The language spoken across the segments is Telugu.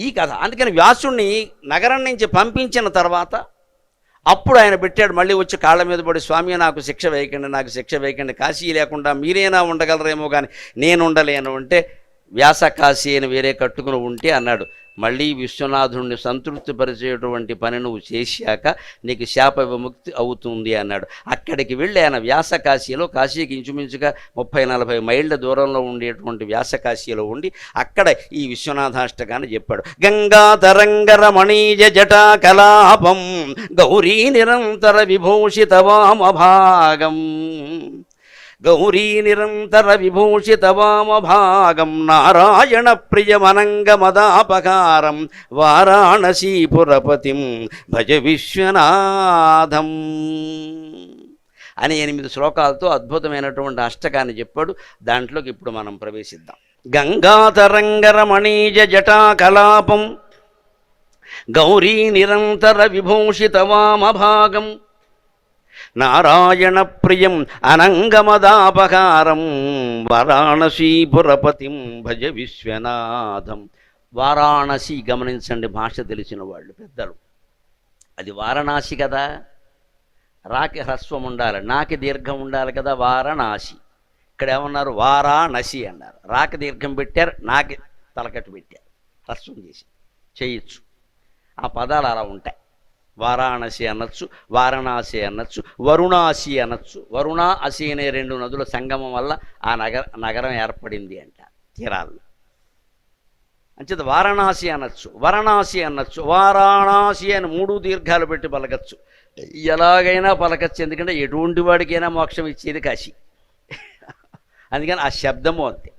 ఈ కథ. అందుకని వ్యాసుణ్ణి నగరం నుంచి పంపించిన తర్వాత అప్పుడు ఆయన పెట్టాడు మళ్ళీ వచ్చి కాళ్ళ మీద పడి స్వామి నాకు శిక్ష వేయకండి నాకు శిక్ష వేయకండి కాశీ లేకుండా మీరైనా ఉండగలరేమో కానీ నేను ఉండలేను. అంటే వ్యాసకాశి అని వేరే కట్టుకుని ఉంటే అన్నాడు మళ్ళీ విశ్వనాథుణ్ణి సంతృప్తిపరిచేటువంటి పని నువ్వు చేశాక నీకు శాప విముక్తి అవుతుంది అన్నాడు. అక్కడికి వెళ్ళి ఆయన వ్యాసకాశీలో కాశీకి ఇంచుమించుగా ముప్పై నలభై మైళ్ళ దూరంలో ఉండేటువంటి వ్యాసకాశీలో ఉండి అక్కడ ఈ విశ్వనాథాష్టకాన్ని చెప్పాడు. గంగా తరంగర మణీజ జటా కలాపం గౌరీ నిరంతర విభూషిత వామభాగం. గౌరీ నిరంతర విభూషిత వామభాగం నారాయణ ప్రియమనంగమదాపకారం వారాణసీపురపతిం భజ విశ్వనాథం. అని ఎనిమిది శ్లోకాలతో అద్భుతమైనటువంటి అష్టకాన్ని చెప్పాడు. దాంట్లోకి ఇప్పుడు మనం ప్రవేశిద్దాం. గంగాతరంగరమణీజ జటా కలాపం గౌరీ నిరంతర విభూషిత వామభాగం నారాయణ ప్రియం అనంగమదాపహారం వారాణసీపురపతిం భజ విశ్వనాథం. వారాణసి గమనించండి భాష తెలిసిన వాళ్ళు పెద్దలు. అది వారణాసి కదా. రాకి హ్రస్వం ఉండాలి నాకి దీర్ఘం ఉండాలి కదా వారణాసి. ఇక్కడ ఏమన్నారు? వారాణసి అన్నారు. రాకి దీర్ఘం పెట్టారు నాకి తలకట్టు పెట్టారు. హ్రస్వం చేసి చేయొచ్చు. ఆ పదాలు అలా ఉంటాయి. వారాణసి అనొచ్చు వారణాసి అనొచ్చు వరుణాసి అనొచ్చు. వరుణ అసి అనే రెండు నదుల సంగమం వల్ల ఆ నగర నగరం ఏర్పడింది అంట తీరాల్లో. అంచేత వారణాసి అనొచ్చు వరణాసి అనొచ్చు వారాణాసి అని మూడు దీర్ఘాలు పెట్టి పలకచ్చు. ఎలాగైనా పలకచ్చు ఎందుకంటే ఎటువంటి వాడికైనా మోక్షం ఇచ్చేది కాశీ. అందుకని ఆ శబ్దము అంతే.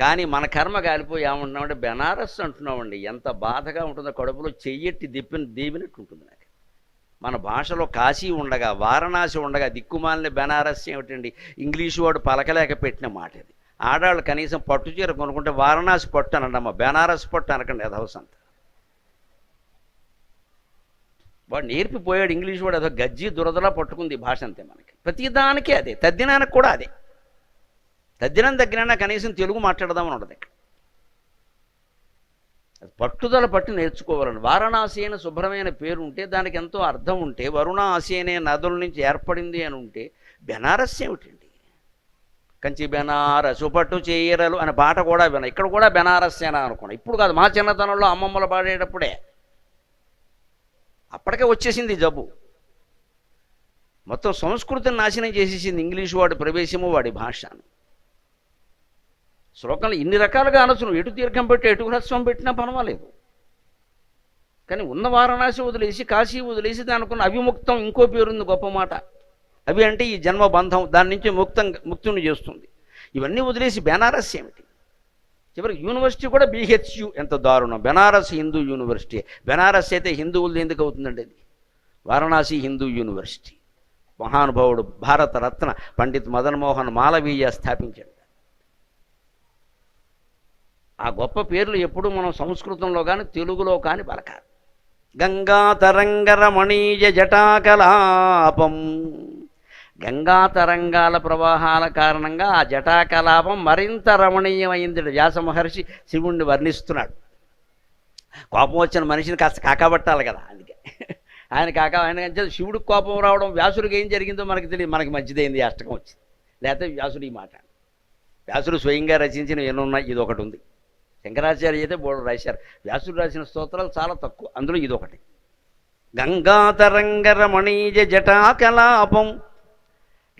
కానీ మన కర్మ కాలిపోయి ఏమంటున్నామంటే బెనారస్ అంటున్నామండి. ఎంత బాధగా ఉంటుందో కడుపులో చెయ్యెట్టి దిప్పిన దీవినట్టు ఉంటుంది నాకు. మన భాషలో కాశీ ఉండగా వారణాసి ఉండగా దిక్కుమాలిన బెనారస్ ఏమిటండి? ఇంగ్లీషు వాడు పలకలేక పెట్టిన మాట ఇది. ఆడవాళ్ళు కనీసం పట్టు చీర కొనుక్కుంటే వారణాసి పట్టు అనండమ్మా బెనారస్ పట్టు అనకండి యథవసంత వాడు నేర్పిపోయాడు ఇంగ్లీష్ వాడు ఏదో గజ్జి దురదలా పట్టుకుంది భాష అంతే మనకి. ప్రతిదానికే అదే తద్దినానికి కూడా అదే. తద్దినం దగ్గరైనా కనీసం తెలుగు మాట్లాడదామని ఉండదు ఇక్కడ అది పట్టుదల పట్టి నేర్చుకోవాలని. వారణాసి అయిన శుభ్రమైన పేరు ఉంటే దానికి ఎంతో అర్థం ఉంటే వరుణాసి అనే నదుల నుంచి ఏర్పడింది అని ఉంటే బెనారస్ ఏమిటండి? కంచి బెనారసు పట్టు చీరలు అనే పాట కూడా విన ఇక్కడ కూడా బెనారస్ అనుకున్నాను ఇప్పుడు కాదు మా చిన్నతనంలో అమ్మమ్మలు పాడేటప్పుడే. అప్పటికే వచ్చేసింది జబ్బు. మొత్తం సంస్కృతిని నాశనం చేసేసింది ఇంగ్లీష్ వాడి ప్రవేశము వాడి భాషను శ్లోకంలో ఇన్ని రకాలుగా అనొచ్చును. ఎటు దీర్ఘం పెట్టి ఎటు హ్రస్వం పెట్టినా పర్వాలేదు. కానీ ఉన్న వారణాసి వదిలేసి కాశీ వదిలేసి దానికున్న అవిముక్తం ఇంకో పేరుంది గొప్ప మాట. అవి అంటే ఈ జన్మ బంధం దాని నుంచి ముక్తం ముక్తుని చేస్తుంది. ఇవన్నీ వదిలేసి బెనారస్ ఏమిటి? చివరికి యూనివర్సిటీ కూడా బీహెచ్యు. ఎంత దారుణం. బెనారస్ హిందూ యూనివర్సిటీ. బెనారస్ అయితే హిందువులది ఎందుకు అవుతుందండి అది? వారణాసి హిందూ యూనివర్సిటీ. మహానుభావుడు భారత రత్న పండిత్ మదన్ మోహన్ మాలవీయ స్థాపించాడు. ఆ గొప్ప పేర్లు ఎప్పుడు మనం సంస్కృతంలో కానీ తెలుగులో కానీ పలకాలి గంగా తరంగరమణీయ జటాకలాపం. గంగా తరంగాల ప్రవాహాల కారణంగా ఆ జటాకలాపం మరింత రమణీయమైంది. వ్యాస మహర్షి శివుణ్ణి వర్ణిస్తున్నాడు. కోపం వచ్చిన మనిషిని కాస్త కాకబట్టాలి కదా అందుకే. ఆయన కాక ఆయన శివుడికి కోపం రావడం వ్యాసుడికి ఏం జరిగిందో మనకి తెలియదు. మనకి మంచిదైంది అష్టకం వచ్చింది. లేకపోతే వ్యాసుడు ఈ మాట. వ్యాసుడు స్వయంగా రచించిన ఎన్నున్నాయి ఇది ఒకటి ఉంది. శంకరాచార్య అయితే బోర్డు రాశారు. వ్యాసుడు రాసిన స్తోత్రాలు చాలా తక్కువ. అందులో ఇదొకటి. గంగాతరంగరమణీజ జటాకలాపం.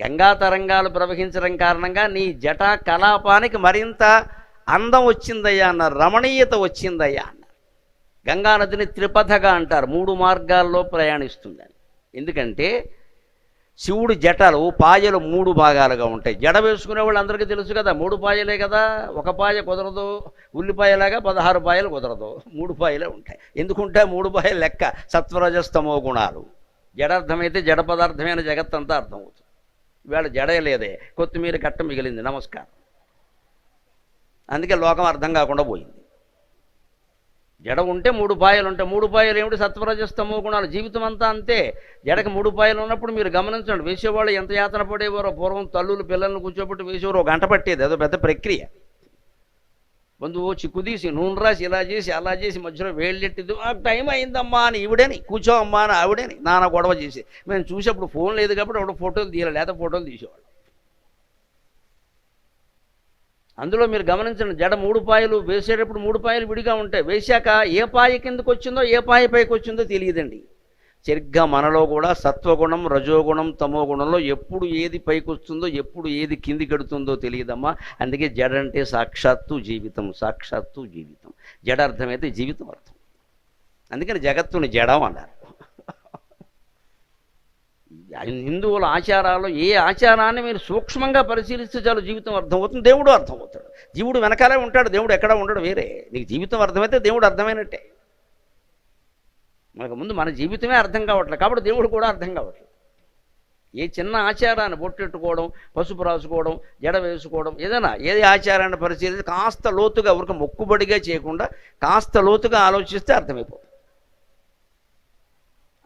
గంగా తరంగాలు ప్రవహించడం కారణంగా నీ జటా కలాపానికి మరింత అందం వచ్చిందయ్యా అన్నారు రమణీయత వచ్చిందయ్యా అన్నారు గంగా నదిని త్రిపథగా అంటారు. మూడు మార్గాల్లో ప్రయాణిస్తుందని. ఎందుకంటే శివుడి జటలు పాయలు మూడు భాగాలుగా ఉంటాయి. జడ వేసుకునే వాళ్ళు అందరికీ తెలుసు కదా మూడు పాయలే కదా. ఒక పాయ కుదరదు ఉల్లిపాయలాగా పదహారు పాయలు కుదరదు. మూడు పాయలే ఉంటాయి. ఎందుకుంటే మూడు పాయలు లెక్క సత్వరజస్తమో గుణాలు. జడార్థమైతే జడ పదార్థమైన జగత్తంతా అర్థమవుతుంది. ఇవాళ జడే లేదే కొత్తిమీర కట్ట మిగిలింది. నమస్కారం. అందుకే లోకం అర్థం కాకుండా పోయింది. జడ ఉంటే మూడు పాయలు ఉంటాయి. మూడు పాయలు ఏమిటి? సత్వరజస్తమో గుణాలు. జీవితం అంతా. అంతే జడకి మూడు పాయలు ఉన్నప్పుడు మీరు గమనించండి. వేసేవాళ్ళు ఎంత యాతన పడేవారో పూర్వం తల్లులు పిల్లల్ని కూర్చోబెట్టి వేసేవారు. ఒక గంట పట్టేది. అదో పెద్ద ప్రక్రియ. బంధువు చిక్కు తీసి నూనె రాసి ఇలా చేసి అలా చేసి మధ్యలో వేళ్ళెట్టి టైం అయిందమ్మా అని ఈవిడని కూర్చో అమ్మా అని ఆవిడని నాన్న గొడవ చేసి. మేము చూసేప్పుడు ఫోన్ లేదు కాబట్టి ఒక ఫోటోలు తీయాలి లేదా ఫోటోలు తీసేవాళ్ళు. అందులో మీరు గమనించండి జడ మూడు పాయలు వేసేటప్పుడు మూడు పాయలు విడిగా ఉంటాయి. వేశాక ఏ పాయ కిందకు వచ్చిందో ఏ పాయ పైకి వచ్చిందో తెలియదండి. సరిగ్గా మనలో కూడా సత్వగుణం రజోగుణం తమో గుణంలో ఎప్పుడు ఏది పైకి వస్తుందో ఎప్పుడు ఏది కింది కడుతుందో తెలియదమ్మా. అందుకే జడ అంటే సాక్షాత్తు జీవితం సాక్షాత్తు జీవితం. జడ అర్థమైతే జీవితం అర్థం. అందుకని జగత్తుని జడం అన్నారు. హిందువుల ఆచారాలు ఏ ఆచారాన్ని మీరు సూక్ష్మంగా పరిశీలిస్తే చాలు జీవితం అర్థమవుతుంది దేవుడు అర్థమవుతాడు. జీవుడు వెనకాలే ఉంటాడు దేవుడు ఎక్కడ ఉండడు వేరే. నీకు జీవితం అర్థమైతే దేవుడు అర్థమైనట్టే. మనకు ముందు మన జీవితమే అర్థం కావట్లేదు కాబట్టి దేవుడు కూడా అర్థం కావట్లేదు ఏ చిన్న ఆచారాన్ని బొట్టెట్టుకోవడం పసుపు రాసుకోవడం జడ వేసుకోవడం ఏదైనా ఏది ఆచారాన్ని పరిశీలిస్తే కాస్త లోతుగా ఊరిక మొక్కుబడిగా చేయకుండా కాస్త లోతుగా ఆలోచిస్తే అర్థమైపోతుంది.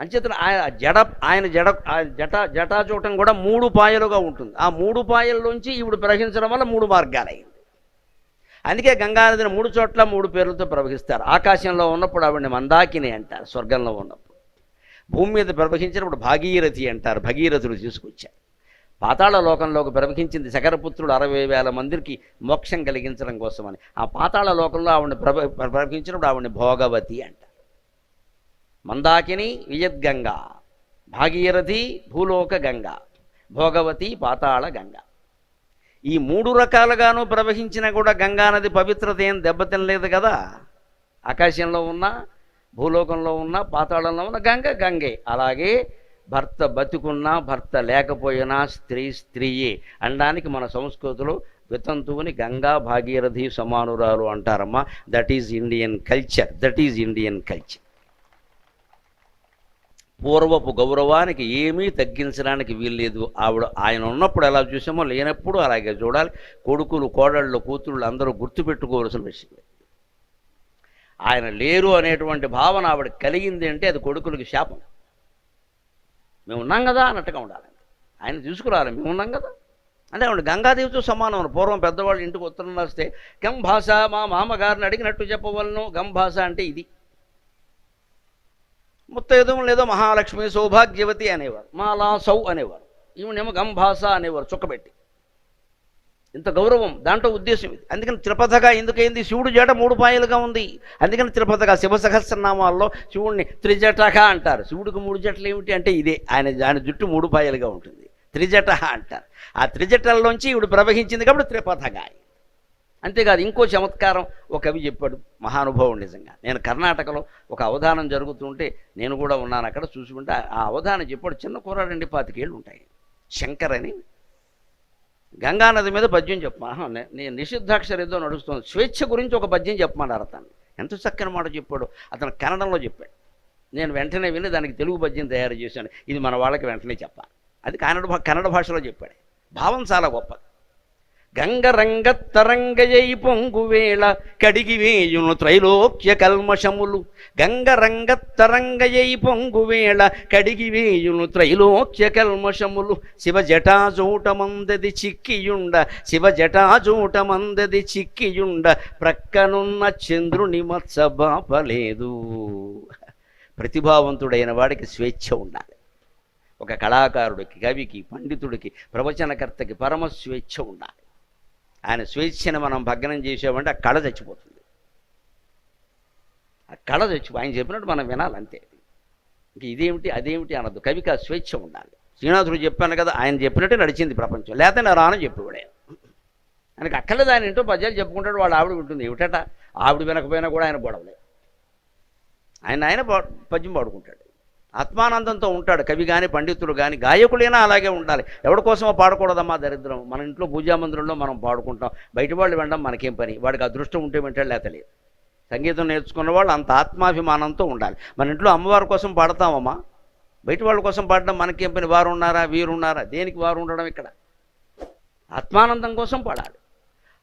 అంచేతన ఆయన జడ ఆయన జడ ఆ జట జటాచూటం కూడా మూడు పాయలుగా ఉంటుంది. ఆ మూడు పాయల్లోంచి ఈవిడ ప్రవహించడం వల్ల మూడు మార్గాలయ్యింది. అందుకే గంగానదిని మూడు చోట్ల మూడు పేర్లతో ప్రవహిస్తారు. ఆకాశంలో ఉన్నప్పుడు ఆవిడని మందాకిని అంటారు స్వర్గంలో ఉన్నప్పుడు. భూమి మీద ప్రవహించినప్పుడు భాగీరథి అంటారు భగీరథుడు తీసుకొచ్చారు. పాతాళ లోకంలోకి ప్రవహించింది శకరపుత్రుడు అరవై వేల మందికి మోక్షం కలిగించడం కోసమని. ఆ పాతాళ లోకంలో ఆవిడని ప్రవ ప్రవహించినప్పుడు ఆవిడని భోగవతి అంటారు. మందాకిని వియద్గంగా భాగీరథి భూలోక గంగ భోగవతి పాతాళ గంగ. ఈ మూడు రకాలుగాను ప్రవహించినా కూడా గంగానది పవిత్రత ఏం దెబ్బతినలేదు కదా. ఆకాశంలో ఉన్న భూలోకంలో ఉన్న పాతాళంలో ఉన్న గంగ గంగే. అలాగే భర్త బతుకున్నా భర్త లేకపోయినా స్త్రీ స్త్రీయే అనడానికి మన సంస్కృతిలో వితంతువుని గంగా భాగీరథి సమానురాలు అంటారమ్మా. That is Indian culture that is Indian culture పూర్వపు గౌరవానికి ఏమీ తగ్గించడానికి వీల్లేదు. ఆవిడ ఆయన ఉన్నప్పుడు ఎలా చూసామో లేనప్పుడు అలాగే చూడాలి. కొడుకులు కోడళ్ళు కూతుళ్ళు అందరూ గుర్తుపెట్టుకోవాల్సిన విషయం ఆయన లేరు అనేటువంటి భావన ఆవిడ కలిగింది అంటే అది కొడుకులకి శాపం. మేము ఉన్నాం కదా అన్నట్టుగా ఉండాలి. ఆయన తీసుకురాలి మేము ఉన్నాం కదా. అంటే ఆవిడ గంగాదేవితో సమానం పూర్వం పెద్దవాళ్ళు ఇంటికి ఉత్తరం రాస్తే గం భాష మా మామగారిని అడిగినట్టు చెప్పవలను. గం భాష అంటే ఇది. ముత్తైదం లేదో మహాలక్ష్మి సౌభాగ్యవతి అనేవారు మాలా సౌ అనేవారు ఈమెనేమో గంభాస అనేవారు చుక్కబెట్టి. ఇంత గౌరవం దాంట్లో ఉద్దేశం ఇది. అందుకని త్రిపథగా ఎందుకైంది? శివుడు జట మూడు పాయలుగా ఉంది. అందుకని త్రిపథగా శివ సహస్రనామాల్లో శివుడిని త్రిజటహ అంటారు. శివుడికి మూడు జటలు ఏమిటి అంటే ఇదే. ఆయన ఆయన జుట్టు మూడు పాయలుగా ఉంటుంది. త్రిజటహ అంటారు. ఆ త్రిజటల్లోంచి ఇవిడు ప్రవహించింది కాబట్టి త్రిపథగా అంతేకాదు ఇంకో చమత్కారం ఒక కవి చెప్పాడు మహానుభావుడు నిజంగా. నేను కర్ణాటకలో ఒక అవధానం జరుగుతుంటే నేను కూడా ఉన్నాను అక్కడ చూసుకుంటే ఆ అవధానం చెప్పాడు చిన్న కూరాడండి పాతికేళ్ళు ఉంటాయి శంకర్ అని. గంగానది మీద పద్యం చెప్పమా? నేను నిషిద్ధాక్షర ఏదో నడుస్తుంది. స్వేచ్ఛ గురించి ఒక పద్యం చెప్పమన్నారు అతను. ఎంత చక్కని మాట చెప్పాడు. అతను కన్నడంలో చెప్పాడు. నేను వెంటనే విని దానికి తెలుగు పద్యం తయారు చేశాను. ఇది మన వాళ్ళకి వెంటనే చెప్పాలి. అది కన్నడ భా- కన్నడ భాషలో చెప్పాడు. భావం చాలా గొప్పది. గంగరంగ తరంగయై పొంగువేళ కడిగివేయును త్రైలోక్య కల్మషములు. గంగరంగ తరంగయై పొంగువేళ కడిగివేయును త్రైలోక్య కల్మషములు. శివ జటాజూటమందది చిక్కియుండ శివ జటాజూటమందది చిక్కియుండ. ప్రక్కనున్న చంద్రుని మత్సబాపలేదు. ప్రతిభావంతుడైన వాడికి స్వేచ్ఛ ఉండాలి. ఒక కళాకారుడికి కవికి పండితుడికి ప్రవచనకర్తకి పరమ స్వేచ్ఛ ఉండాలి. ఆయన స్వేచ్ఛను మనం భగ్నం చేసామంటే ఆ కళ చచ్చిపోతుంది. ఆ కళ చచ్చిపో ఆయన చెప్పినట్టు మనం వినాలి అంతే. ఇంక ఇదేమిటి అదేమిటి అనద్దు కవికి ఆ స్వేచ్ఛ ఉండాలి. శ్రీనాథుడు చెప్పాను కదా ఆయన చెప్పినట్టే నడిచింది ప్రపంచం. లేకపోతే నా రాను చెప్పేవాడే. ఆయనకి అక్కర్లేదు ఆయన ఏంటో పద్యాలు చెప్పుకుంటాడు వాళ్ళ ఆవిడ ఉంటుంది. ఏమిటట? ఆవిడ వినకపోయినా కూడా ఆయన గొడవలే. ఆయన ఆయన పద్యం పాడుకుంటాడు. ఆత్మానందంతో ఉంటాడు. కవి కానీ పండితుడు కానీ గాయకులైనా అలాగే ఉండాలి. ఎవరి కోసమో పాడకూడదమ్మా దరిద్రం. మన ఇంట్లో పూజా మందిరంలో మనం పాడుకుంటాం. బయట వాళ్ళు వినడం మనకేం పని? వాడికి అదృష్టం ఉంటే వింటాడు లేత లేదు. సంగీతం నేర్చుకున్న వాళ్ళు అంత ఆత్మాభిమానంతో ఉండాలి. మన ఇంట్లో అమ్మవారి కోసం పాడతామమ్మా. బయట వాళ్ళ కోసం పాడడం మనకేం పని? వారు ఉన్నారా వీరు ఉన్నారా దేనికి వారు ఉండడం ఇక్కడ? ఆత్మానందం కోసం పాడాలి.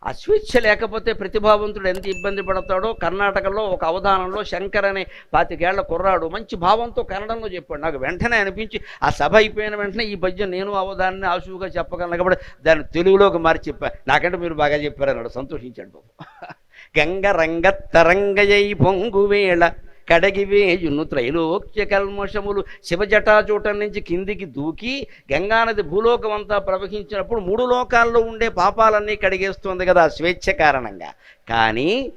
ఆ స్వేచ్ఛ లేకపోతే ప్రతిభావంతుడు ఎంత ఇబ్బంది పడతాడో కర్ణాటకలో ఒక అవధానంలో శంకర్ అనే పాతికేళ్ళ కుర్రాడు మంచి భావంతో కన్నడంలో చెప్పాడు. నాకు వెంటనే అనిపించి ఆ సభ అయిపోయిన వెంటనే ఈ పద్యం నేను అవధానాన్ని ఆశువుగా చెప్పగలను కాబట్టి దాన్ని తెలుగులోకి మార్చి చెప్పాను నాకంటే మీరు బాగా చెప్పారన్నాడు. సంతోషించాడు బాబు గంగ రంగ తరంగయై పొంగువేళ కడగివేయును త్రైలోక్య కల్మషములు శివజటాచూటం నుంచి కిందికి దూకి గంగానది భూలోకం అంతా ప్రవహించినప్పుడు మూడు లోకాల్లో ఉండే పాపాలన్నీ కడిగేస్తుంది కదా స్వేచ్ఛ కారణంగా. కానీ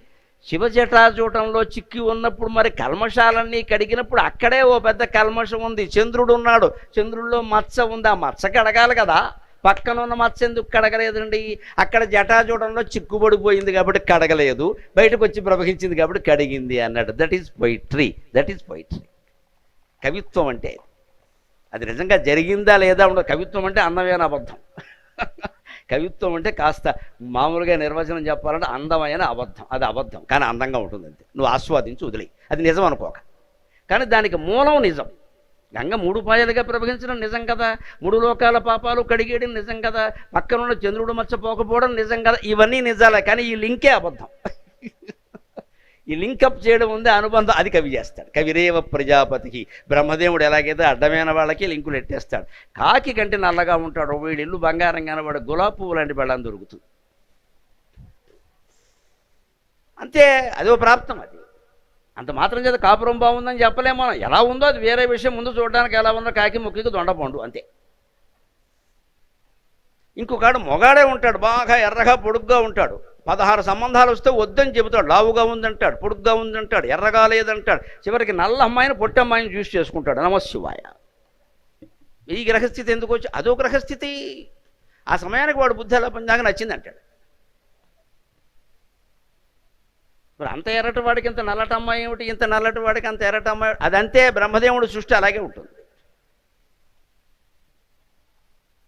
శివజటాచూటంలో చిక్కి ఉన్నప్పుడు మరి కల్మషాలన్నీ కడిగినప్పుడు అక్కడే ఓ పెద్ద కల్మషం ఉంది. చంద్రుడు ఉన్నాడు. చంద్రుడిలో మచ్చ ఉంది. ఆ మచ్చ కడగాలి కదా. పక్కన ఉన్న మచ్చ ఎందుకు కడగలేదండి? అక్కడ జటాచూటంలో చిక్కుబడిపోయింది కాబట్టి కడగలేదు. బయటకు వచ్చి ప్రవహించింది కాబట్టి కడిగింది అన్నాడు. That is poetry that is poetry కవిత్వం అంటే అది. నిజంగా జరిగిందా లేదా ఉండదు. కవిత్వం అంటే అందమైన అబద్ధం. కవిత్వం అంటే కాస్త మామూలుగా నిర్వచనం చెప్పాలంటే అందమైన అబద్ధం. అది అబద్ధం. కానీ అందంగా ఉంటుంది అంతే. నువ్వు ఆస్వాదించి వదిలే అది నిజం అనుకోక. కానీ దానికి మూలం నిజం. గంగ మూడు పాయలుగా ప్రవహించడం నిజం కదా? మూడు లోకాల పాపాలు కడిగేయడం నిజం కదా? పక్కనున్న చంద్రుడు మర్చిపోకపోవడం నిజం కదా? ఇవన్నీ నిజాలే కానీ ఈ లింకే అబద్ధం. ఈ లింకప్ చేయడం ఉంది అనుబంధం అది కవి చేస్తాడు. కవిరేవ ప్రజాపతికి బ్రహ్మదేవుడు ఎలాగైతే అడ్డమైన వాళ్ళకి లింకులు ఎట్టేస్తాడు. కాకి కంటే నల్లగా ఉంటాడు. వీడి ఇల్లు బంగారం కానీ గులాబీ పువ్వు లాంటి బెళ్ళం దొరుకుతుంది. అంతే అదో ప్రాప్తం అది. అంత మాత్రం చేత కాపురం బాగుందని చెప్పలేము మనం. ఎలా ఉందో అది వేరే విషయం. ముందు చూడడానికి ఎలా ఉందో కాకి ముక్కికి దొండపండు అంతే. ఇంకొకడు మొగాడే ఉంటాడు బాగా ఎర్రగా పొడుగ్గా ఉంటాడు. పదహారు సంబంధాలు వస్తే వద్దని చెబుతాడు లావుగా ఉందంటాడు పొడుగ్గా ఉందంటాడు ఎర్రగా లేదంటాడు. చివరికి నల్ల అమ్మాయిని పొట్టి అమ్మాయిని చూసి చేసుకుంటాడు. నమశివాయ ఈ గ్రహస్థితి ఎందుకు వచ్చి అదో గ్రహస్థితి. ఆ సమయానికి వాడు బుద్ధి ఎలా పనిదాకా నచ్చిందంటాడు అంటాడు మరి అంత ఎర్రటి వాడికి ఇంత నల్లటి అమ్మాయి ఏమిటి? ఇంత నల్లటి వాడికి అంత ఎర్రటి అమ్మాయి అదంతే బ్రహ్మదేవుడు సృష్టి అలాగే ఉంటుంది.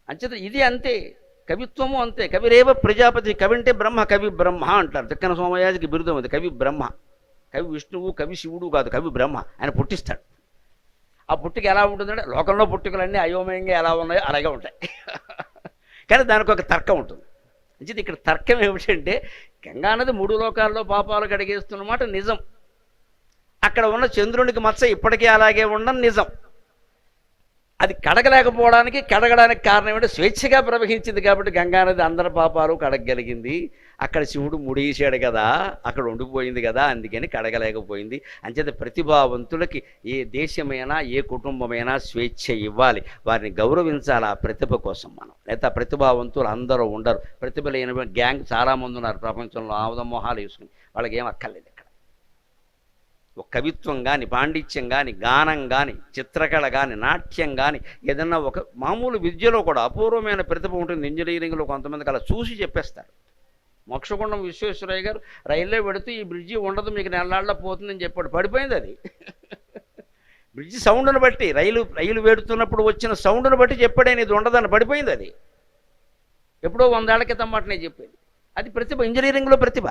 అంచేత ఇది అంతే కవిత్వము అంతే. కవిరేవ ప్రజాపతి కవి అంటే బ్రహ్మ కవి బ్రహ్మ అంటారు. తిక్కన సోమయాజికి బిరుదం అది కవి బ్రహ్మ. కవి విష్ణువు కవి శివుడు కాదు కవి బ్రహ్మ. ఆయన పుట్టిస్తాడు. ఆ పుట్టిక ఎలా ఉంటుందంటే లోకంలో పుట్టుకలన్నీ అయోమయంగా ఎలా ఉన్నాయో అలాగే ఉంటాయి. కానీ దానికి ఒక తర్కం ఉంటుంది. అంచేది ఇక్కడ తర్కం ఏమిటంటే గంగానది మూడు లోకాల్లో పాపాలు కడిగేస్తున్నమాట నిజం. అక్కడ ఉన్న చంద్రునికి మచ్చ ఇప్పటికీ అలాగే ఉండడం నిజం. అది కడగలేకపోవడానికి కడగడానికి కారణం ఏంటంటే స్వేచ్ఛగా ప్రవహించింది కాబట్టి గంగానది అందరి పాపాలు కడగగలిగింది. అక్కడ శివుడు ముడేసాడు కదా అక్కడ ఉండిపోయింది కదా అందుకని కడగలేకపోయింది. అంచేత ప్రతిభావంతులకి ఏ దేశమైనా ఏ కుటుంబమైనా స్వేచ్ఛ ఇవ్వాలి. వారిని గౌరవించాలి ఆ ప్రతిభ కోసం మనం. లేదా ప్రతిభావంతులు అందరూ ఉండరు. ప్రతిభ లేని గ్యాంగ్ చాలామంది ఉన్నారు ప్రపంచంలో ఆముద మొహాలు వేసుకుని. వాళ్ళకి ఏం అక్కర్లేదు ఇక్కడ. ఒక కవిత్వం కానీ పాండిత్యం కానీ గానం కానీ చిత్రకళ కానీ నాట్యం కానీ ఏదన్నా ఒక మామూలు విద్యలో కూడా అపూర్వమైన ప్రతిభ ఉంటుంది. ఇంజనీరింగ్లో కొంతమందికి అలా చూసి చెప్పేస్తారు. మోక్షగుండం విశ్వేశ్వరయ్య గారు రైల్లో పెడితే ఈ బ్రిడ్జి ఉండదు మీకు నెలనాళ్ళ పోతుందని చెప్పాడు. పడిపోయింది అది. బ్రిడ్జి సౌండ్ను బట్టి రైలు రైలు వేడుతున్నప్పుడు వచ్చిన సౌండ్ను బట్టి చెప్పాడని ఇది ఉండదని పడిపోయింది అది. ఎప్పుడో వందేళ్ళ క్రితం మాట నేను చెప్పేది. అది ప్రతిభ ఇంజనీరింగ్లో ప్రతిభ.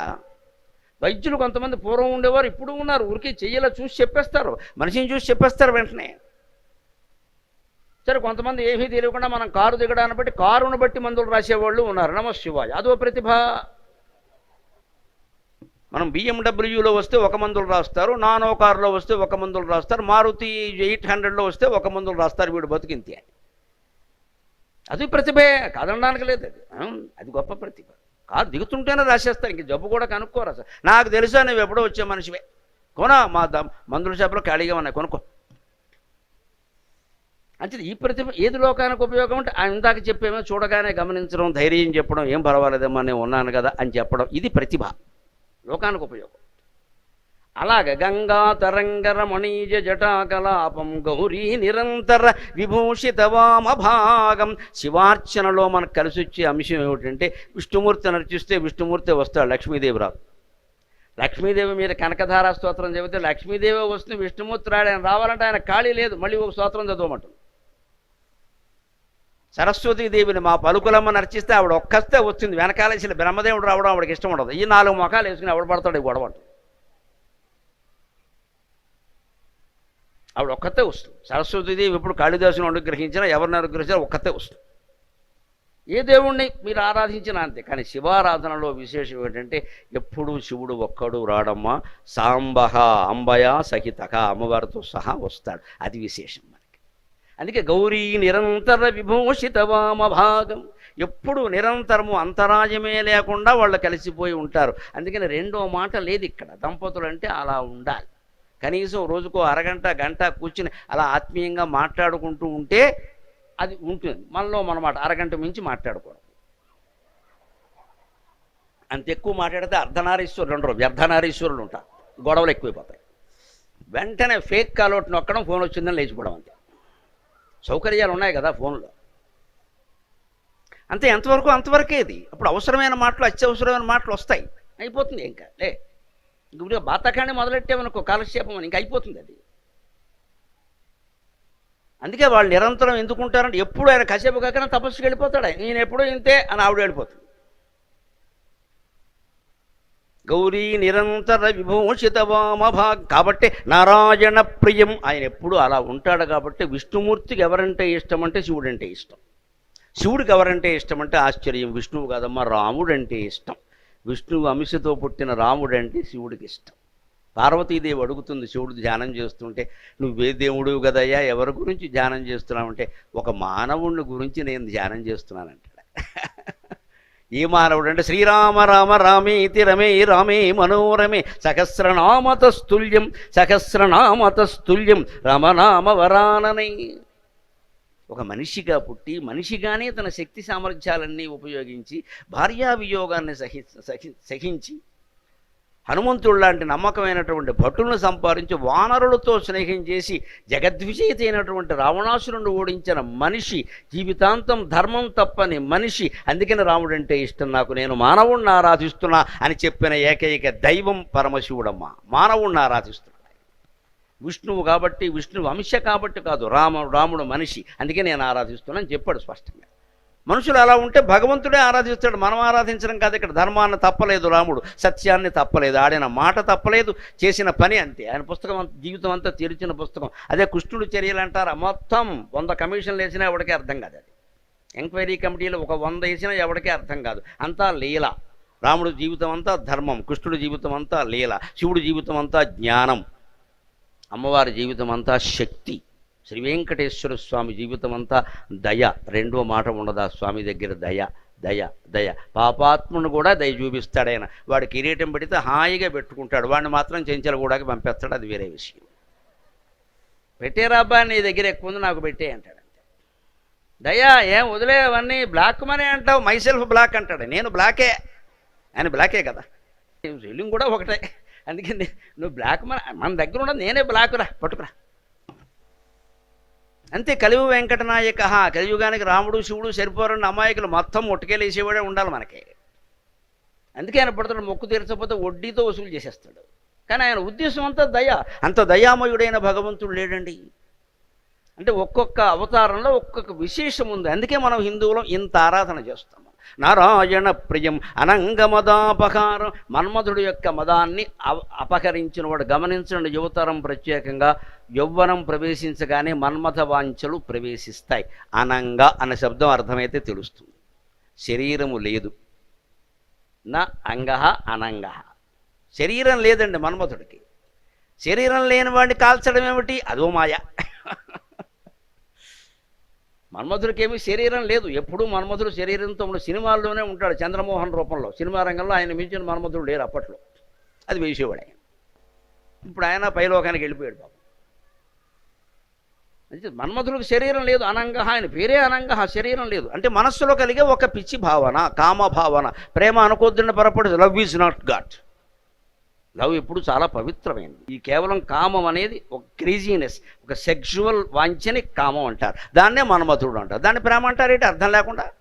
వైద్యులు కొంతమంది పూర్వం ఉండేవారు ఇప్పుడు ఉన్నారు. ఊరికే చెయ్యలా చూసి చెప్పేస్తారు. మనిషిని చూసి చెప్పేస్తారు వెంటనే. సరే కొంతమంది ఏమీ తెలియకుండా మనం కారు దిగడాన్ని బట్టి కారును బట్టి మందులు రాసేవాళ్ళు ఉన్నారు. నమ శివాయ. అదో ప్రతిభ. మనం బిఎండబ్ల్యూలో వస్తే ఒక మందులు రాస్తారు నానో కారులో వస్తే ఒక మందులు రాస్తారు మారుతి ఎయిట్ హండ్రెడ్లో వస్తే ఒక మందులు రాస్తారు వీడు బతికింతే అది ప్రతిభే కాదనడానికి లేదు. అది అది గొప్ప ప్రతిభ. కాదు దిగుతుంటేనే రాసేస్తారు ఇంక జబ్బు కూడా కనుక్కోరు అసలు నాకు తెలుసా నువ్వు ఎప్పుడో వచ్చే మనిషివే. కొనా మా ద మందుల షాపులో ఖాళీగా ఉన్నాయి కొనుక్కో. అంటే ఈ ప్రతిభ ఏది లోకానికి ఉపయోగం అంటే ఆ ఇందాక చెప్పేమో చూడగానే గమనించడం ధైర్యం చెప్పడం ఏం పర్వాలేదమ్మా నేను ఉన్నాను కదా అని చెప్పడం ఇది ప్రతిభ. లోకానికి ఉపయోగం. అలాగ గంగా తరంగరమణీజ జటాకలాపం గౌరీ నిరంతర విభూషిత వామభాగం శివార్చనలో మనకు కలిసి వచ్చే అంశం ఏమిటంటే విష్ణుమూర్తి నర్చిస్తే విష్ణుమూర్తి వస్తాడు లక్ష్మీదేవి రాదు. లక్ష్మీదేవి మీరు కనకధారా స్తోత్రం చదివితే లక్ష్మీదేవి వస్తుంది విష్ణుమూర్తి రాడు ఆయన రావాలంటే ఆయన ఖాళీ లేదు మళ్ళీ ఒక స్తోత్రం చదవమంటుంది. సరస్వతీదేవిని మా పలుకులమ్మ నర్చిస్తే ఆవిడ ఒక్కస్తే వచ్చింది. వెనకాలేసిన బ్రహ్మదేవుడు రావడం ఆవిడకి ఇష్టం ఉండదు. ఈ నాలుగు మొఖాలు వేసుకుని ఆవిడ పడతాడు గొడవ ఆవిడ ఒక్కతే వస్తుంది. సరస్వతీదేవి ఎప్పుడు కాళిదాసుని అనుగ్రహించినా ఎవరిని అనుగ్రహించినా ఒక్కతే వస్తుంది. ఏ దేవుణ్ణి మీరు ఆరాధించినా అంతే. కానీ శివారాధనలో విశేషం ఏంటంటే ఎప్పుడూ శివుడు ఒక్కడు రాడమ్మా. సాంబహ అంబయ సహితక అమ్మవారితో సహా వస్తాడు. అది విశేషం. అందుకే గౌరీ నిరంతర విభూషిత వామభాగం. ఎప్పుడు నిరంతరము అంతరాయమే లేకుండా వాళ్ళు కలిసిపోయి ఉంటారు. అందుకని రెండో మాట లేదు ఇక్కడ. దంపతులు అంటే అలా ఉండాలి. కనీసం రోజుకో అరగంట గంట కూర్చుని అలా ఆత్మీయంగా మాట్లాడుకుంటూ ఉంటే అది ఉంటుంది. మనలో మనమాట అరగంట మించి మాట్లాడకూడదు. అంత ఎక్కువ మాట్లాడితే అర్ధనారీశ్వరులు ఉండరు. వ్యర్థనారీశ్వరులు ఉంటారు. గొడవలు ఎక్కువైపోతాయి. వెంటనే ఫేక్ కాల్ ఒకటి నొక్కడం ఫోన్ వచ్చిందని లేచిపోవడం అంతే. సౌకర్యాలు ఉన్నాయి కదా ఫోన్లో. అంతే ఎంతవరకు అంతవరకే ఇది. అప్పుడు అవసరమైన మాటలు అత్యవసరమైన మాటలు వస్తాయి. అయిపోతుంది ఇంకా లే. ఇప్పుడు బాతకాన్ని మొదలెట్టామనుకో కాలక్షేపం అని ఇంకా అయిపోతుంది అది. అందుకే వాళ్ళు నిరంతరం ఎందుకుంటారంటే ఎప్పుడు ఆయన కసేపు కాకనే తపస్సుకి వెళ్ళిపోతాడు నేను ఎప్పుడూ ఇంతే అని ఆవిడ వెళ్ళిపోతుంది. గౌరీ నిరంతర విభూషిత వామభాగ్ కాబట్టి నారాయణ ప్రియం. ఆయన ఎప్పుడు అలా ఉంటాడు కాబట్టి విష్ణుమూర్తికి ఎవరంటే ఇష్టం అంటే శివుడు అంటే ఇష్టం. శివుడికి ఎవరంటే ఇష్టం అంటే ఆశ్చర్యం. విష్ణువు కాదమ్మా రాముడంటే ఇష్టం. విష్ణువు అంశతో పుట్టిన రాముడంటే శివుడికి ఇష్టం. పార్వతీదేవి అడుగుతుంది శివుడు ధ్యానం చేస్తుంటే నువ్వే దేవుడు కదయ్యా ఎవరి గురించి ధ్యానం చేస్తున్నావంటే ఒక మానవుని గురించి నేను ధ్యానం చేస్తున్నానంటాడు ఈ మానవుడు అంటే శ్రీరామ రామ రామేతి రమే రామే మనోరమే. సహస్రనామతస్తుల్యం సహస్రనామతస్తుల్యం రమనామ వరాననే ఒక మనిషిగా పుట్టి మనిషిగానే తన శక్తి సామర్థ్యాలన్నీ ఉపయోగించి భార్యా వియోగాన్ని సహి సహి సహించి హనుమంతుడు లాంటి నమ్మకమైనటువంటి భటులను సంపాదించి వానరులతో స్నేహం చేసి జగద్విజేత అయినటువంటి రావణాసురుడు ఓడించిన మనిషి జీవితాంతం ధర్మం తప్పని మనిషి అందుకని రాముడంటే ఇష్టం. నాకు నేను మానవుణ్ణి ఆరాధిస్తున్నా అని చెప్పిన ఏకైక దైవం పరమశివుడమ్మ. మానవుణ్ణి ఆరాధిస్తున్నా విష్ణువు కాబట్టి విష్ణువు అంశ కాబట్టి కాదు రామ రాముడు మనిషి అందుకే నేను ఆరాధిస్తున్నాను చెప్పాడు స్పష్టంగా. మనుషులు అలా ఉంటే భగవంతుడే ఆరాధిస్తాడు. మనం ఆరాధించడం కాదు ఇక్కడ ధర్మాన్ని తప్పలేదు రాముడు సత్యాన్ని తప్పలేదు ఆడిన మాట తప్పలేదు చేసిన పని అంతే. ఆయన పుస్తకం అంత జీవితం అంతా తెరిచిన పుస్తకం. అదే కృష్ణుడు చర్యలు అంటారా మొత్తం వంద కమిషన్లు వేసినా ఎవరికీ అర్థం కాదు అది. ఎంక్వైరీ కమిటీలో ఒక వంద వేసినా ఎవరికీ అర్థం కాదు. అంతా లీల. రాముడు జీవితం అంతా ధర్మం కృష్ణుడు జీవితం అంతా లీల శివుడు జీవితం అంతా జ్ఞానం అమ్మవారి జీవితం అంతా శక్తి. శ్రీ వెంకటేశ్వర స్వామి జీవితం అంతా దయ. రెండో మాట ఉండదు? ఆ స్వామి దగ్గర దయ దయ దయ. పాపాత్మును కూడా దయ చూపిస్తాడు ఆయన. వాడు కిరీటం పెడితే హాయిగా పెట్టుకుంటాడు. వాడిని మాత్రం చెంచలు కూడా పంపేస్తాడు. అది వేరే విషయం. పెట్టేరాబ్బా నీ దగ్గర ఎక్కువ ఉంది నాకు పెట్టే అంటాడు అంతే. దయా ఏం వదిలేవన్నీ బ్లాక్ మనీ అంటావు? మైసెల్ఫ్ బ్లాక్ అంటాడు. నేను బ్లాకే. ఆయన బ్లాకే కదా. సెల్లింగ్ కూడా ఒకటే. అందుకని నువ్వు బ్లాక్ మన మన దగ్గర ఉన్నది నేనే బ్లాకురా. పట్టుకురా. అంతే కలియుగ వెంకటనాయక కలియుగానికి రాముడు శివుడు సరిపోరని అమాయకులు మొత్తం ముట్టుకెళ్ళేసేవాడే ఉండాలి మనకి. అందుకే ఆయన పడతాడు మొక్కు తీర్చకపోతే వడ్డీతో వసూలు చేసేస్తాడు. కానీ ఆయన ఉద్దేశం అంతా దయ. అంత దయామయుడైన భగవంతుడు లేడండి. అంటే ఒక్కొక్క అవతారంలో ఒక్కొక్క విశేషం ఉంది. అందుకే మనం హిందువులం ఇంత ఆరాధన చేస్తాం. నారాయణ ప్రియం అనంగమదాపకారం. మన్మధుడు యొక్క మదాన్ని అపహరించిన వాడు గమనించిన యువతరం ప్రత్యేకంగా యౌవనం ప్రవేశించగానే మన్మథ వాంఛలు ప్రవేశిస్తాయి. అనంగ అనే శబ్దం అర్థమైతే తెలుస్తుంది. శరీరము లేదు. నా అంగ అనంగ. శరీరం లేదండి మన్మథుడికి శరీరం లేని వాడిని కాల్చడం ఏమిటి అదో మాయ మన్మధుడికేమీ శరీరం లేదు. ఎప్పుడూ మన్మధుడు శరీరంతో ఉన్న సినిమాల్లోనే ఉంటాడు చంద్రమోహన్ రూపంలో. సినిమా రంగంలో ఆయన మించిన మన్మధుడు లేరు అప్పట్లో. అది వేసేవాడు ఆయన. ఇప్పుడు ఆయన పైలోకానికి వెళ్ళిపోయాడు బాబు అంటే మన్మధుడికి శరీరం లేదు. అనంగ ఆయన పేరే అనంగ శరీరం లేదు. అంటే మనస్సులో కలిగే ఒక పిచ్చి భావన కామ భావన ప్రేమ అనుకోద్దిన పొరపడి love is not God. Love ఎప్పుడు చాలా పవిత్రమైనది. ఈ కేవలం కామం అనేది ఒక క్రేజీనెస్ ఒక సెక్షువల్ వాంఛని కామం అంటారు. దాన్నే మన్మధుడు అంటారు. దాన్ని ప్రేమ అంటారేంటి అర్థం లేకుండా?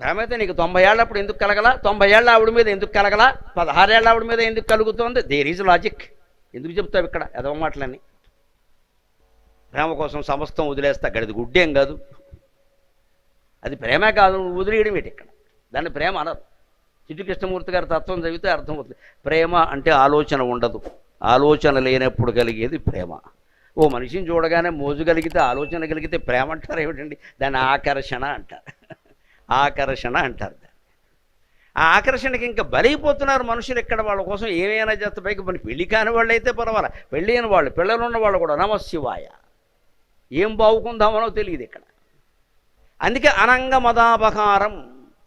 ప్రేమ అయితే నీకు తొంభై ఏళ్ళప్పుడు ఎందుకు కలగల? తొంభై ఏళ్ళ ఆవిడ మీద ఎందుకు కలగల? పదహారేళ్ళ ఆవిడ మీద ఎందుకు కలుగుతోంది? దేర్ ఈజ్ లాజిక్ ఎందుకు చెప్తావు ఇక్కడ? ఎదవ మాటలని ప్రేమ కోసం సమస్తం వదిలేస్తా. గడిది గుడ్డేం కాదు. అది ప్రేమే కాదు. వదిలేయడం ఏంటి ఇక్కడ? దాన్ని ప్రేమ అనరు. చిట్టి కృష్ణమూర్తి గారి తత్వం చదివితే అర్థమవుతుంది. ప్రేమ అంటే ఆలోచన ఉండదు. ఆలోచన లేనప్పుడు కలిగేది ప్రేమ. ఓ మనిషిని చూడగానే మోజు కలిగితే ఆలోచన కలిగితే ప్రేమ అంటారు ఏమిటండి? దాన్ని ఆకర్షణ అంటారు. ఆకర్షణ అంటారు ఆ ఆకర్షణకి ఇంకా బలైపోతున్నారు మనుషులు ఇక్కడ వాళ్ళ కోసం ఏమైనా చేస్తే పైకి పని. పెళ్ళి కాని వాళ్ళు అయితే పర్వాలే. పెళ్ళి అయిన వాళ్ళు పిల్లలు ఉన్న వాళ్ళు కూడా నమశివాయ ఏం బాగుకుందామనో తెలియదు ఇక్కడ. అందుకే అనంగ మదాపహారం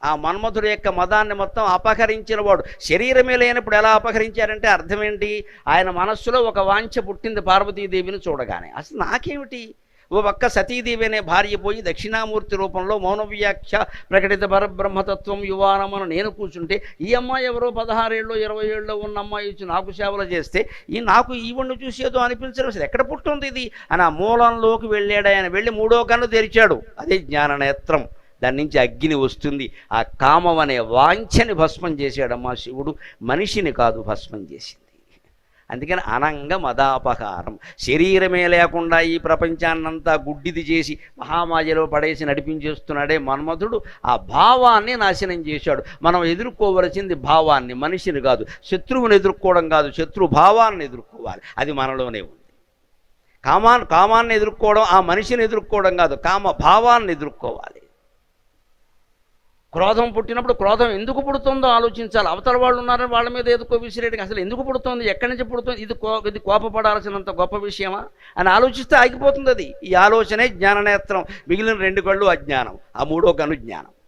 ఆ మన్మధుడు యొక్క మదాన్ని మొత్తం అపహరించిన వాడు శరీరమే లేనప్పుడు ఎలా అపహరించారంటే అర్థం ఏంటి ఆయన మనస్సులో ఒక వాంఛ పుట్టింది పార్వతీదేవిని చూడగానే. అసలు నాకేమిటి? ఓ ఒక్క సతీదేవి అనే భార్య పోయి దక్షిణామూర్తి రూపంలో మౌనవ్యాఖ్య ప్రకటిత పరబ్రహ్మతత్వం యువానమని నేను కూర్చుంటే ఈ అమ్మాయి ఎవరో పదహారేళ్ళు ఇరవై ఏళ్ళలో ఉన్న అమ్మాయి వచ్చి నాకు సేవలు చేస్తే ఈ నాకు ఈవెండు చూసేదో అనిపించడం అసలు ఎక్కడ పుట్టింది ఇది? అని ఆ మూలంలోకి వెళ్ళాడు ఆయన. వెళ్ళి మూడో కన్ను తెరిచాడు. అదే జ్ఞాన నేత్రం దాని నుంచి అగ్ని వస్తుంది. ఆ కామం అనే వాంఛని భస్మం చేశాడమ్మా శివుడు. మనిషిని కాదు భస్మం చేసింది. అందుకని అనంగ మదాపహారం. శరీరమే లేకుండా ఈ ప్రపంచాన్నంతా గుడ్డిది చేసి మహామాజలో పడేసి నడిపించేస్తున్నాడే మన్మధుడు. ఆ భావాన్ని నాశనం చేశాడు. మనం ఎదుర్కోవలసింది భావాన్ని మనిషిని కాదు. శత్రువుని ఎదుర్కోవడం కాదు. శత్రు భావాన్ని ఎదుర్కోవాలి. అది మనలోనే ఉంది. కామాన్ కామాన్ని ఎదుర్కోవడం ఆ మనిషిని ఎదుర్కోవడం కాదు. కామ భావాన్ని ఎదుర్కోవాలి. క్రోధం పుట్టినప్పుడు క్రోధం ఎందుకు పుడుతుందో ఆలోచించాలి. అవతల వాళ్ళు ఉన్నారని వాళ్ళ మీద ఏదో విసిరేటికి అసలు ఎందుకు పుడుతుంది? ఎక్కడి నుంచి పుడుతుంది? ఇది కో ఇది కోపపడాల్సినంత గొప్ప విషయమా? అని ఆలోచిస్తే ఆగిపోతుంది అది. ఈ ఆలోచనే జ్ఞాననేత్రం. మిగిలిన రెండు కళ్ళు అజ్ఞానం. ఆ మూడో కను జ్ఞానం.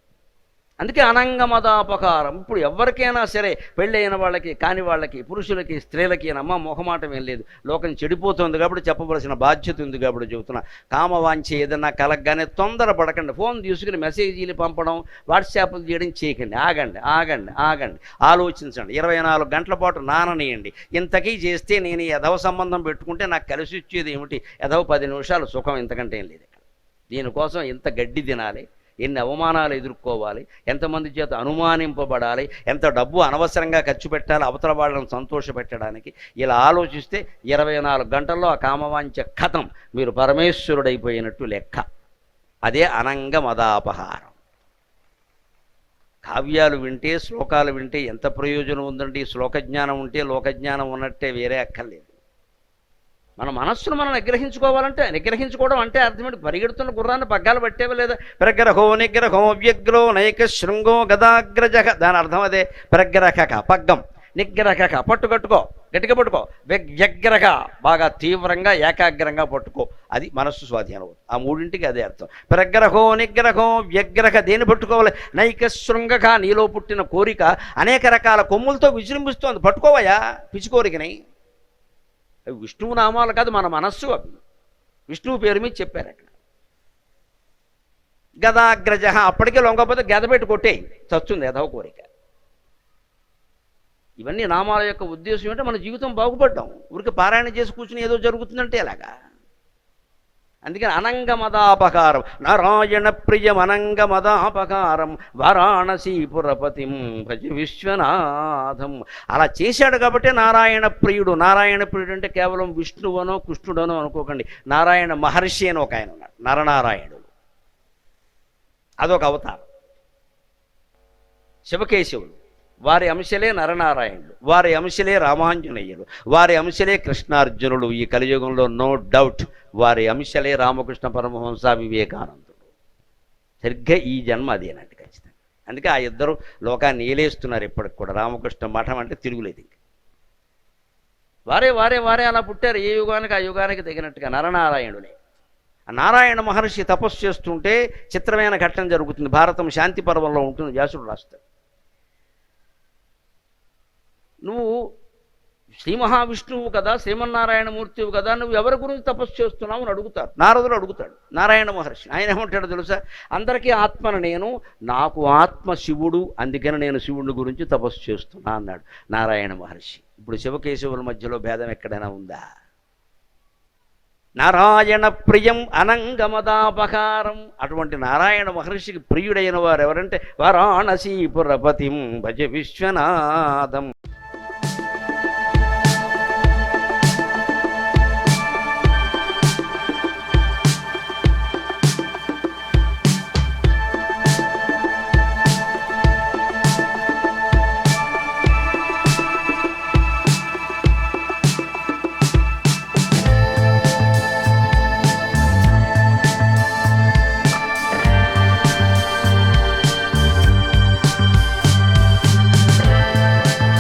అందుకే అనంగమదాపకారం. ఇప్పుడు ఎవరికైనా సరే పెళ్ళైన వాళ్ళకి కాని వాళ్ళకి పురుషులకి స్త్రీలకి అమ్మ మొహమాటం ఏం లేదు. లోకం చెడిపోతుంది కాబట్టి చెప్పవలసిన బాధ్యత ఉంది కాబట్టి చెబుతున్నా. కామవాంఛ ఏదన్నా కలగగానే తొందరపడకండి. ఫోన్ తీసుకుని మెసేజీలు పంపడం వాట్సాప్లు చేయడం చేయకండి. ఆగండి ఆగండి ఆగండి. ఆలోచించండి. ఇరవై నాలుగు గంటల పాటు నాననీయండి. ఇంతకీ చేస్తే నేను ఎదవ సంబంధం పెట్టుకుంటే నాకు కలిసి వచ్చేది ఏమిటి? ఎదవ పది నిమిషాలు సుఖం ఇంతకంటే ఏం లేదు. దీనికోసం ఇంత గడ్డి తినాలి. ఎన్ని అవమానాలు ఎదుర్కోవాలి ఎంతమంది చేత అనుమానింపబడాలి ఎంత డబ్బు అనవసరంగా ఖర్చు పెట్టాలి అవతల వాళ్ళని సంతోషపెట్టడానికి. ఇలా ఆలోచిస్తే ఇరవై నాలుగు గంటల్లో ఆ కామవాంఛ కథం మీరు పరమేశ్వరుడైపోయినట్టు లెక్క. అదే అనంగ మదాపహారం. కావ్యాలు వింటే శ్లోకాలు వింటే ఎంత ప్రయోజనం ఉందండి? శ్లోకజ్ఞానం ఉంటే లోకజ్ఞానం ఉన్నట్టే వేరే అక్కర్లేదు. మన మనస్సును మనం నిగ్రహించుకోవాలంటే నిగ్రహించుకోవడం అంటే అర్థమేంటి పరిగెడుతున్న గుర్రాన్ని పగ్గాలు పట్టేవా లేదా? ప్రగ్రహో నిగ్రహో వ్యగ్రో నైక శృంగో గదాగ్రజక దాని అర్థం అదే ప్రగ్రహక పగ్గం. నిగ్రహక పట్టుకట్టుకో గట్టిగా పట్టుకో. వ్యగ్రహ బాగా తీవ్రంగా ఏకాగ్రంగా పట్టుకో. అది మనస్సు స్వాధీనం ఆ మూడింటికి అదే అర్థం. ప్రగ్రహో నిగ్రహో వ్యగ్రహ దేని పట్టుకోవాలి? నైక శృంగక నీలో పుట్టిన కోరిక అనేక రకాల కొమ్ములతో విజృంభిస్తోంది. పట్టుకోవయా పిచ్చి కోరికని. అవి విష్ణువు నామాలు కాదు మన మనస్సు అవి. విష్ణువు పేరు మీద చెప్పారు అక్కడ. గదాగ్రజ అప్పటికే లొంగపోతే గద పెట్టి కొట్టేయి. చచ్చుంది యథవ కోరిక. ఇవన్నీ నామాల యొక్క ఉద్దేశం ఏంటంటే మన జీవితం బాగుపడ్డాం. ఊరికి పారాయణ చేసి కూర్చుని ఏదో జరుగుతుందంటే ఎలాగా? అందుకని అనంగమదాపకారం. నారాయణ ప్రియం అనంగమదాపకారం. వారాణసీపురపతిం భజ విశ్వనాథం. అలా చేశాడు కాబట్టి నారాయణ ప్రియుడు. నారాయణ ప్రియుడు అంటే కేవలం విష్ణువనో కృష్ణుడనో అనుకోకండి. నారాయణ మహర్షి అని ఒక ఆయన ఉన్నాడు. నరనారాయణుడు. అదొక అవతారం. శివకేశవుడు. వారి అంశలే నరనారాయణుడు వారి అంశలే రామాంజనేయులు వారి అంశలే కృష్ణార్జునుడు. ఈ కలియుగంలో నో డౌట్ వారి అంశలే రామకృష్ణ పరమహంస వివేకానందుడు. సరిగ్గా ఈ జన్మ అదేనండి ఖచ్చితంగా. అందుకే ఆ ఇద్దరు లోకాన్ని ఏలేస్తున్నారు ఇప్పటికి కూడా. రామకృష్ణ మఠం అంటే తిరుగులేదు ఇంక. వారే వారే వారే అలా పుట్టారు. ఏ యుగానికి ఆ యుగానికి తగినట్టుగా నరనారాయణులే నారాయణ మహర్షి తపస్సు చేస్తుంటే చిత్రమైన ఘట్టం జరుగుతుంది. భారతం శాంతి పర్వంలో ఉంటుంది. వ్యాసుడు రాస్తాడు. నువ్వు శ్రీ మహావిష్ణువు కదా శ్రీమన్నారాయణమూర్తివు కదా నువ్వు ఎవరి గురించి తపస్సు చేస్తున్నావు అని అడుగుతారు. నారదుడు అడుగుతాడు నారాయణ మహర్షి. ఆయన ఏమంటాడు తెలుసా? అందరికీ ఆత్మను నేను నాకు ఆత్మ శివుడు అందుకని నేను శివుడి గురించి తపస్సు చేస్తున్నా అన్నాడు నారాయణ మహర్షి. ఇప్పుడు శివకేశవుల మధ్యలో భేదం ఎక్కడైనా ఉందా? నారాయణ ప్రియం అనంగమదాపకారం. అటువంటి నారాయణ మహర్షికి ప్రియుడైన వారు ఎవరంటే వారాణసీపురపతిం భజ విశ్వనాథం.